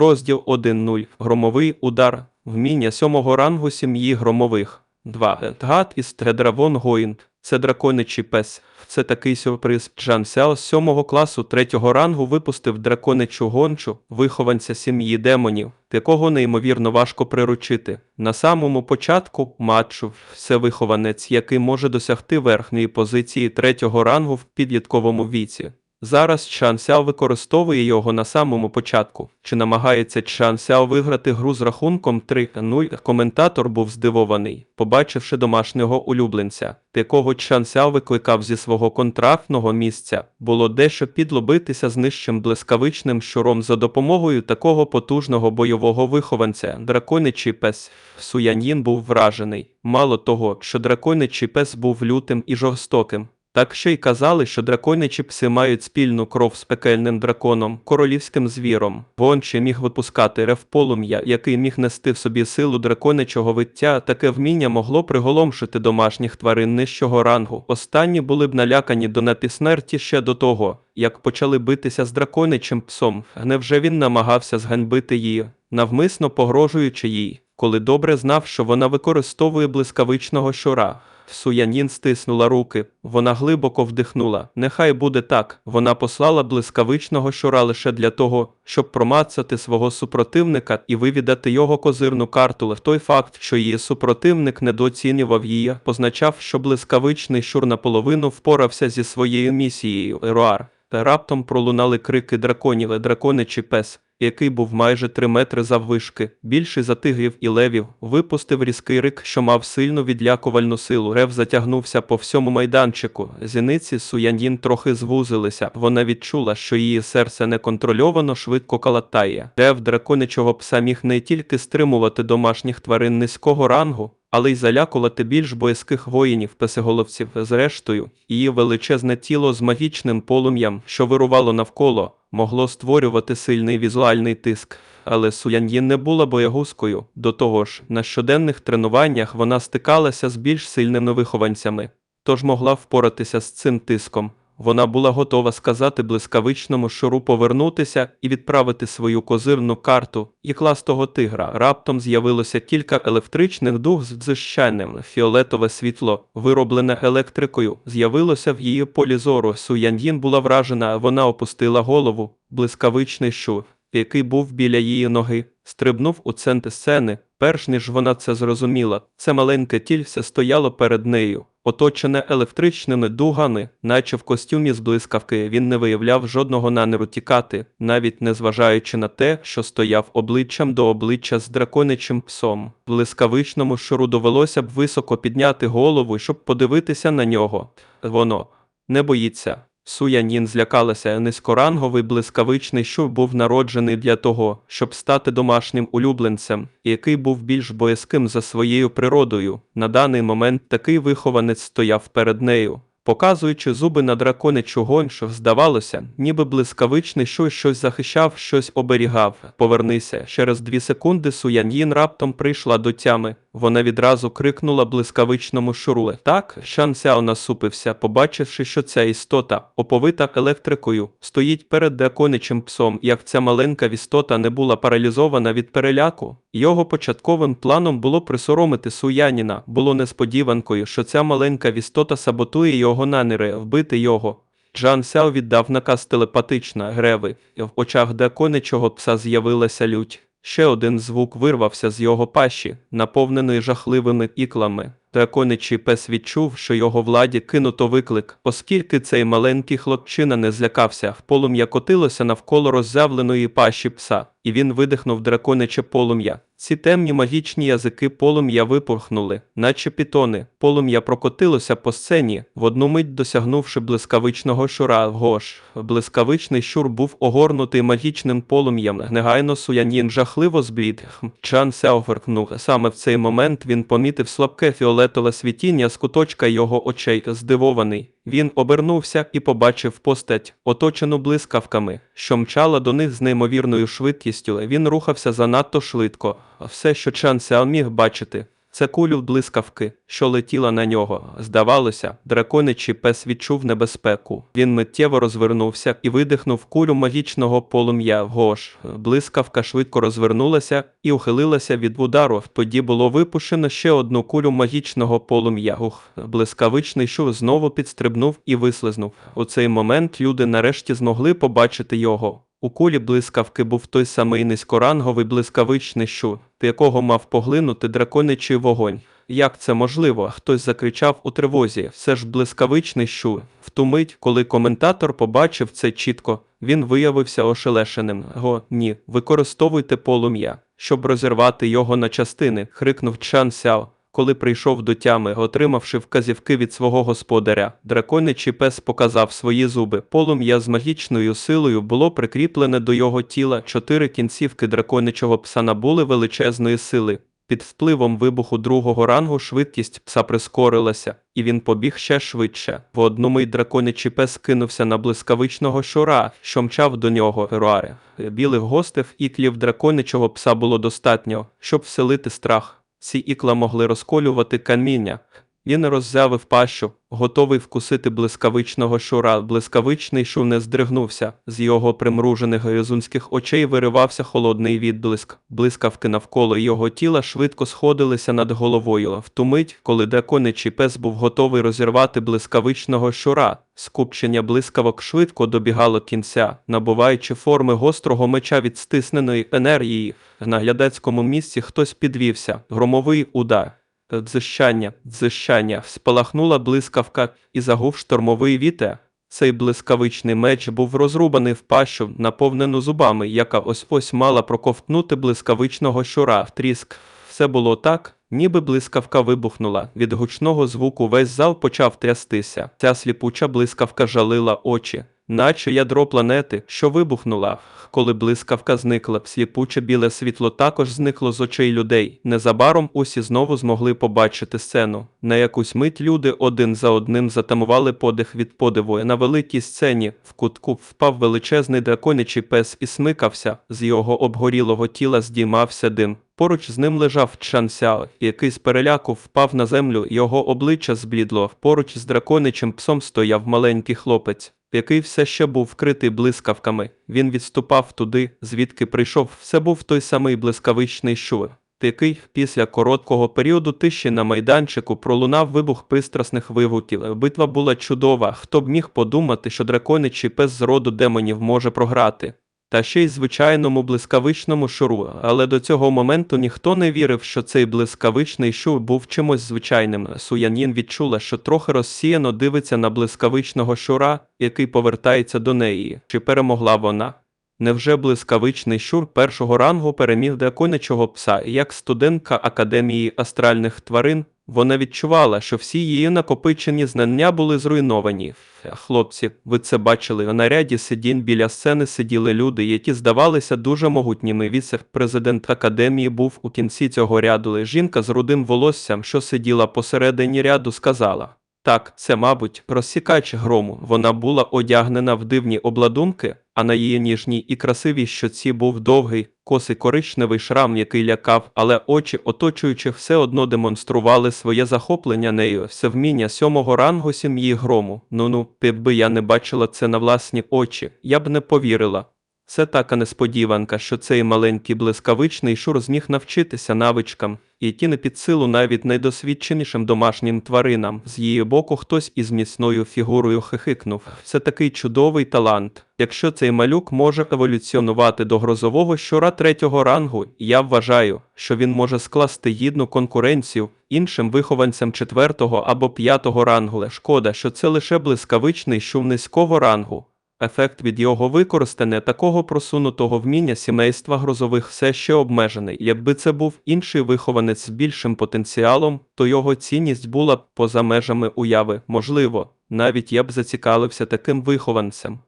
Розділ 1.0. Громовий удар. Вміння сьомого рангу сім'ї громових. 2. Гад із Тредравон Гоїнд. Це драконичий пес. Це такий сюрприз. Джан Сяо з сьомого класу третього рангу випустив драконичу гончу, вихованця сім'ї демонів, якого неймовірно важко приручити. На самому початку матчу це вихованець, який може досягти верхньої позиції третього рангу в підлітковому віці. Зараз Чан Сяо використовує його на самому початку. Чи намагається Чан Сяо виграти гру з рахунком 3-0? Коментатор був здивований, побачивши домашнього улюбленця, якого Чан Сяо викликав зі свого контрактного місця. Було дещо підлобитися з нижчим блискавичним щуром за допомогою такого потужного бойового вихованця. Драконичий пес Суянін був вражений. Мало того, що драконичий пес був лютим і жорстоким. Так ще й казали, що драконячі пси мають спільну кров з пекельним драконом, королівським звіром. Гонче міг випускати рев полум'я, який міг нести в собі силу драконячого виття. Таке вміння могло приголомшити домашніх тварин нижчого рангу. Останні були б налякані до напівсмерті ще до того, як почали битися з драконячим псом. Невже він намагався зганьбити її, навмисно погрожуючи їй, коли добре знав, що вона використовує блискавичного щура. Суянін стиснула руки, вона глибоко вдихнула. Нехай буде так. Вона послала блискавичного щура лише для того, щоб промацати свого супротивника і вивідати його козирну карту. Той факт, що її супротивник недооцінював її, позначав, що блискавичний щур наполовину впорався зі своєю місією. Еруар. Та раптом пролунали крики драконів, драконичий пес, який був майже три метри заввишки, більший за тигрів і левів, випустив різкий рик, що мав сильну відлякувальну силу. Рев затягнувся по всьому майданчику. Зіниці Суянін трохи звузилися. Вона відчула, що її серце неконтрольовано швидко калатає. Рев драконичого пса міг не тільки стримувати домашніх тварин низького рангу, але й залякувати більш боязких воїнів песеголовців. Зрештою, її величезне тіло з магічним полум'ям, що вирувало навколо, могло створювати сильний візуальний тиск. Але Суян'їн не була боягузкою. До того ж, на щоденних тренуваннях вона стикалася з більш сильними вихованцями, тож могла впоратися з цим тиском. Вона була готова сказати блискавичному шуру повернутися і відправити свою козирну карту і кластого тигра. Раптом з'явилося кілька електричних дух з дзищанням. Фіолетове світло, вироблене електрикою, з'явилося в її полі зору. Суян'їн була вражена, вона опустила голову. Блискавичний шур, який був біля її ноги, стрибнув у центр сцени. Перш ніж вона це зрозуміла, це маленьке тільце стояло перед нею, оточене електричними дугами, наче в костюмі з блискавки він не виявляв жодного наміру тікати, навіть не зважаючи на те, що стояв обличчям до обличчя з драконичим псом. Блискавичному шуру довелося б високо підняти голову, щоб подивитися на нього. Воно не боїться. Суянін злякалася низькоранговий блискавичний щур був народжений для того, щоб стати домашнім улюбленцем, який був більш боязким за своєю природою. На даний момент такий вихованець стояв перед нею. Показуючи зуби на драконичу гончу, здавалося, ніби блискавичний щур щось захищав, щось оберігав. Повернися. Через дві секунди Суян'їн раптом прийшла до тями. Вона відразу крикнула блискавичному шуру. Так, Шан Сяо насупився, побачивши, що ця істота, оповита електрикою, стоїть перед драконичим псом. Як ця маленька істота не була паралізована від переляку. Його початковим планом було присоромити Суяніна. Було несподіванкою, що ця маленька істота саботує його наміри, вбити його. Джан Сяо віддав наказ телепатично греви, в очах драконичого пса з'явилася лють. Ще один звук вирвався з його пащі, наповнений жахливими іклами. Драконичий пес відчув, що його владі кинуто виклик, оскільки цей маленький хлопчина не злякався, полум'я котилося навколо роззявленої пащі пса, і він видихнув дракониче полум'я. Ці темні магічні язики полум'я випорхнули, наче пітони. Полум'я прокотилося по сцені, в одну мить досягнувши блискавичного щура. Гош, блискавичний щур був огорнутий магічним полум'ям. Негайно Суянін жахливо зблід. Чан Сяо фиркнув. Саме в цей момент він помітив слабке фіолетове світіння з куточка його очей, здивований. Він обернувся і побачив постать, оточену блискавками, що мчала до них з неймовірною швидкістю. Він рухався занадто швидко. Все, що Чан Сяо міг бачити, Це кулю блискавки, що летіла на нього. Здавалося, драконичий пес відчув небезпеку. Він миттєво розвернувся і видихнув кулю магічного полум'я. Гош. Блискавка швидко розвернулася і ухилилася від удару. Тоді було випущено ще одну кулю магічного полум'я. Ух, блискавичний шур знову підстрибнув і вислизнув. У цей момент люди нарешті змогли побачити його. У кулі блискавки був той самий низькоранговий блискавичний щур, якого мав поглинути драконичий вогонь. Як це можливо? Хтось закричав у тривозі. Все ж блискавичний щур. В ту мить, коли коментатор побачив це чітко, він виявився ошелешеним. Го, ні, використовуйте полум'я, щоб розірвати його на частини, крикнув Чан Сяо. Коли прийшов до тями, отримавши вказівки від свого господаря, драконичий пес показав свої зуби. Полум'я з магічною силою було прикріплене до його тіла. Чотири кінцівки драконичого пса набули величезної сили. Під впливом вибуху другого рангу швидкість пса прискорилася, і він побіг ще швидше. В одну мить драконичий пес кинувся на блискавичного щура, що мчав до нього. Руаре. Білих гостев іклів драконичого пса було достатньо, щоб вселити страх. Ці ікла могли розколювати каміння. Він роззявив пащу, готовий вкусити блискавичного шура. Блискавичний шур не здригнувся. З його примружених гризунських очей виривався холодний відблиск. Блискавки навколо його тіла швидко сходилися над головою. В ту мить, коли драконичий пес був готовий розірвати блискавичного щура, скупчення блискавок швидко добігало кінця, набуваючи форми гострого меча від стисненої енергії. В наглядацькому місці хтось підвівся. Громовий удар. Дзищання, дзищання, спалахнула блискавка і загув штормовий вітер. Цей блискавичний меч був розрубаний в пащу, наповнену зубами, яка ось ось мала проковтнути блискавичного щура в тріск. Все було так, ніби блискавка вибухнула. Від гучного звуку весь зал почав трястися. Ця сліпуча блискавка жалила очі, наче ядро планети, що вибухнула. Коли блискавка зникла, сліпуче біле світло також зникло з очей людей. Незабаром усі знову змогли побачити сцену. На якусь мить люди один за одним затамували подих від подиву. На великій сцені в кутку впав величезний драконячий пес і смикався. З його обгорілого тіла здіймався дим. Поруч з ним лежав Чан Сяо, який з переляку впав на землю, його обличчя зблідло. Поруч з драконичим псом стояв маленький хлопець, який все ще був вкритий блискавками. Він відступав туди, звідки прийшов. Все був той самий блискавичний шур, Який після короткого періоду тиші на майданчику пролунав вибух пристрасних вигуків. Битва була чудова. Хто б міг подумати, що драконичий пес з роду демонів може програти. Та ще й звичайному блискавичному шуру, але до цього моменту ніхто не вірив, що цей блискавичний шур був чимось звичайним. Суянін відчула, що трохи розсіяно дивиться на блискавичного шура, який повертається до неї. Чи перемогла вона? Невже блискавичний щур першого рангу переміг драконячого пса, як студентка Академії астральних тварин? Вона відчувала, що всі її накопичені знання були зруйновані. Хлопці, ви це бачили. На ряді сидінь біля сцени сиділи люди, які здавалися дуже могутніми. Віце-президент академії був у кінці цього ряду. Жінка з рудим волоссям, що сиділа посередині ряду, сказала. Так, це, мабуть, розсікач грому. Вона була одягнена в дивні обладунки, а на її ніжній і красивій щоці був довгий, косий коричневий шрам, який лякав, але очі, оточуючи, все одно демонстрували своє захоплення нею, все сьомого рангу сім'ї грому. Ну ну, якби я не бачила це на власні очі, я б не повірила. Це така несподіванка, що цей маленький блискавичний шур зміг навчитися навичкам, які не під силу навіть найдосвідченішим домашнім тваринам. З її боку хтось із міцною фігурою хихикнув. Це такий чудовий талант. Якщо цей малюк може еволюціонувати до грозового щура третього рангу, я вважаю, що він може скласти гідну конкуренцію іншим вихованцям четвертого або п'ятого рангу. Шкода, що це лише блискавичний щур низького рангу. Ефект від його використання такого просунутого вміння сімейства грозових все ще обмежений. Якби це був інший вихованець з більшим потенціалом, то його цінність була б поза межами уяви. Можливо, навіть я б зацікавився таким вихованцем.